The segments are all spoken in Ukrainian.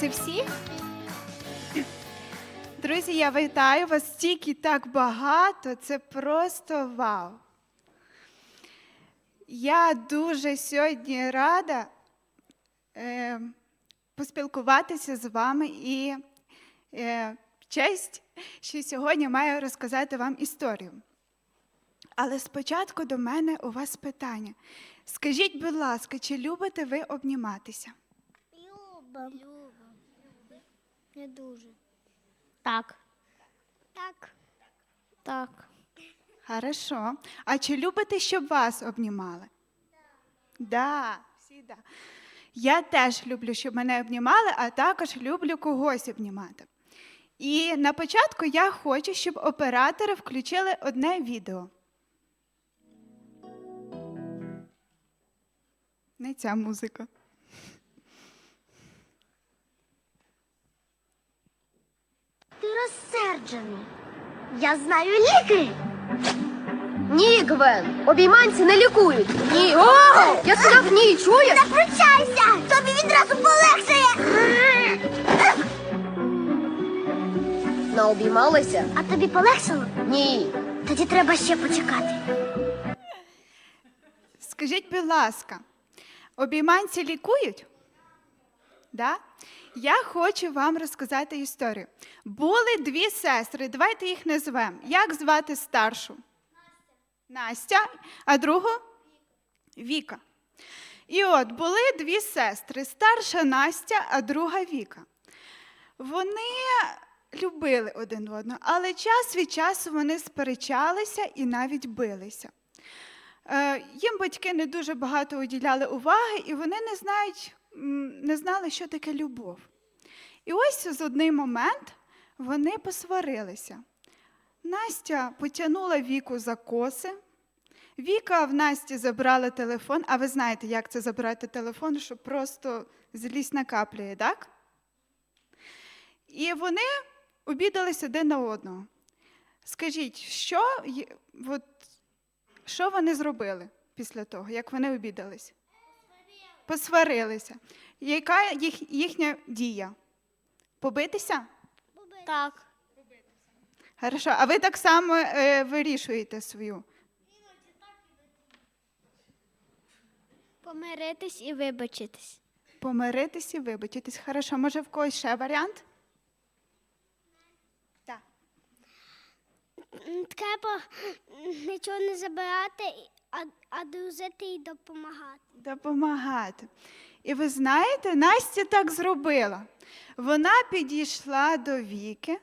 Це всі? Друзі, я вітаю вас стільки так багато. Це просто вау. Я дуже сьогодні рада е, поспілкуватися з вами і е, честь, що сьогодні маю розказати вам історію. Але спочатку до мене у вас питання. Скажіть, будь ласка, чи любите ви обніматися? Люба. Не дуже. Так. Так. Так. Хорошо. А чи любите, щоб вас обнімали? Да, всі да. Я теж люблю, щоб мене обнімали, а також люблю когось обнімати. І на початку я хочу, щоб оператори включили одне відео. Не ця музика. Ти розсерджений. Я знаю ліки. Ні, Гвен, обійманці не лікують. Ні, о! Я сказав ні, чуєш? Не пручайся! Тобі відразу полегшає. Наобіймалися? А тобі полегшало? Ні. Тоді треба ще почекати. Скажіть, будь ласка, обійманці лікують? Да? Я хочу вам розказати історію. Були дві сестри, давайте їх назвемо. Як звати старшу? Настя. А другу? Віка. І от були дві сестри: старша Настя, а друга Віка. Вони любили один одного, але час від часу вони сперечалися і навіть билися. Е, Їм батьки не дуже багато уділяли уваги, і вони не знають, не знали, що таке любов. І ось з одний момент вони посварилися. Настя потягнула Віку за коси. Віка в Насті забрала телефон, а ви знаєте, як це забрати телефон, щоб просто злість накаплює, так? І вони обідались один на одного. Скажіть, що, от, що вони зробили після того, як вони обідались? Посварилися. Яка їх, їхня дія? Побитися? Так. Хорошо. А ви так само е, вирішуєте свою. Помиритись і вибачитись. Помиритись і вибачитись. Хорошо, може в когось ще варіант? Так. Треба нічого не забирати, а, а дружити і допомагати. Допомагати. І ви знаєте, Настя так зробила. Вона підійшла до Віки,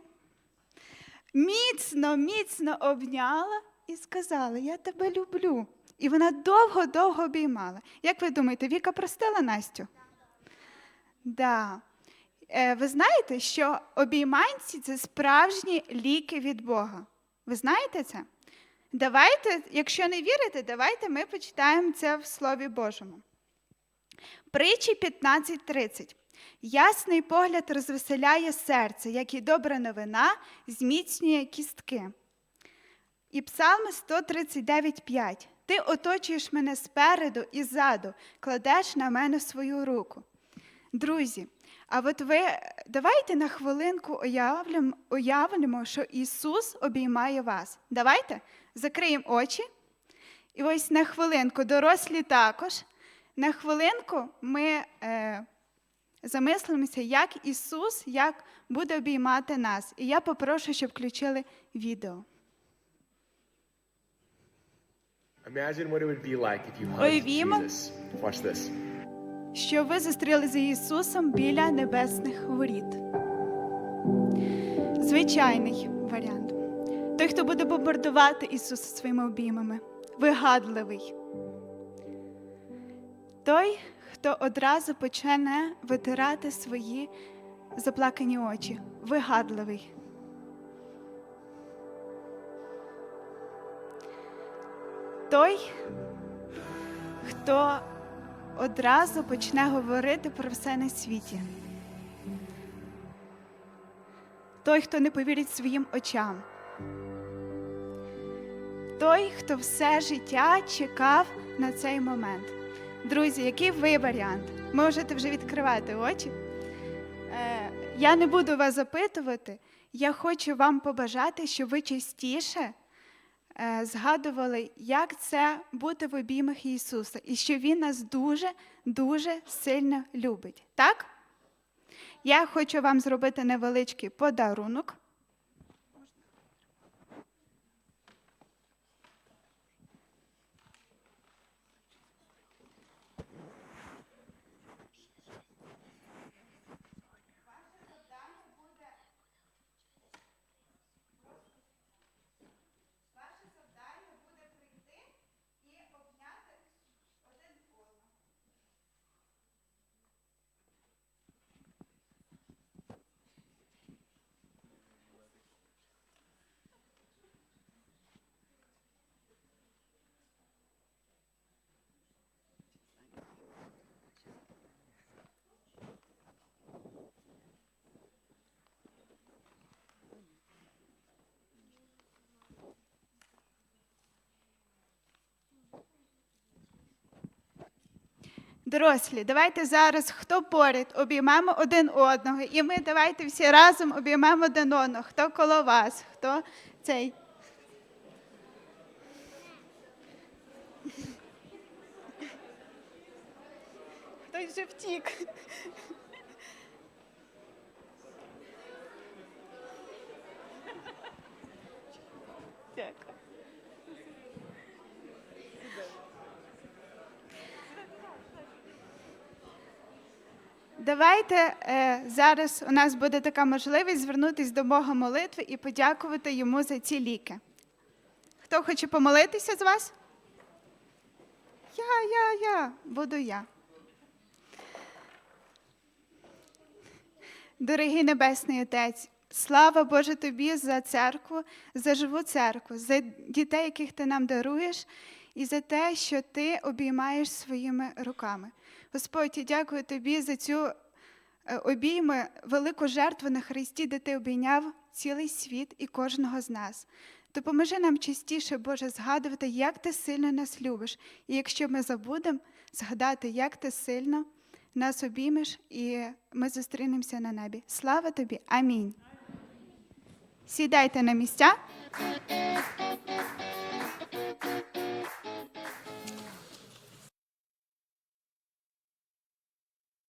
міцно, міцно обняла і сказала: Я тебе люблю. І вона довго-довго обіймала. Як ви думаєте, Віка простила Настю? Да. Е, ви знаєте, що обійманці це справжні ліки від Бога. Ви знаєте це? Давайте, якщо не вірите, давайте ми почитаємо це в Слові Божому. Притчі 15.30. Ясний погляд розвеселяє серце, як і добра новина зміцнює кістки. І Псалм 139.5. Ти оточуєш мене спереду і ззаду, кладеш на мене свою руку. Друзі, а от ви давайте на хвилинку уявлємо, уявлимо, що Ісус обіймає вас. Давайте закриємо очі. І ось на хвилинку, дорослі також, на хвилинку ми е, замислимося, як Ісус як буде обіймати нас. І я попрошу, щоб включили відео. Imagine what it would be like if you hugged Уявімо. Jesus. Watch this. що ви зустріли з Ісусом біля небесних воріт. Звичайний варіант. Той, хто буде бомбардувати Ісуса своїми обіймами, вигадливий. Той, хто одразу почне витирати свої заплакані очі, вигадливий. Той, хто одразу почне говорити про все на світі. Той, хто не повірить своїм очам. Той, хто все життя чекав на цей момент. Друзі, який ви варіант? Можете вже відкривати очі. Е, я не буду вас запитувати. Я хочу вам побажати, щоб ви частіше е, згадували, як це бути в обіймах Ісуса, і що Він нас дуже, дуже сильно любить. Так? Я хочу вам зробити невеличкий подарунок. Дорослі, давайте зараз, хто поряд, обіймемо один одного. І ми давайте всі разом обіймемо один одного. Хто коло вас, хто цей. Хтось вже втік. Давайте е, зараз у нас буде така можливість звернутися до Бога молитви і подякувати йому за ці ліки. Хто хоче помолитися з вас? Я, я, я, буду я. Дорогий Небесний Отець, слава Боже тобі за церкву, за живу церкву, за дітей, яких ти нам даруєш, і за те, що ти обіймаєш своїми руками. Господь, я дякую тобі за цю е, обійми, велику жертву на Христі, де ти обійняв цілий світ і кожного з нас. Допоможи нам частіше, Боже, згадувати, як ти сильно нас любиш. І якщо ми забудемо, згадати, як ти сильно нас обіймеш, і ми зустрінемося на небі. Слава тобі! Амінь. Сідайте на місця.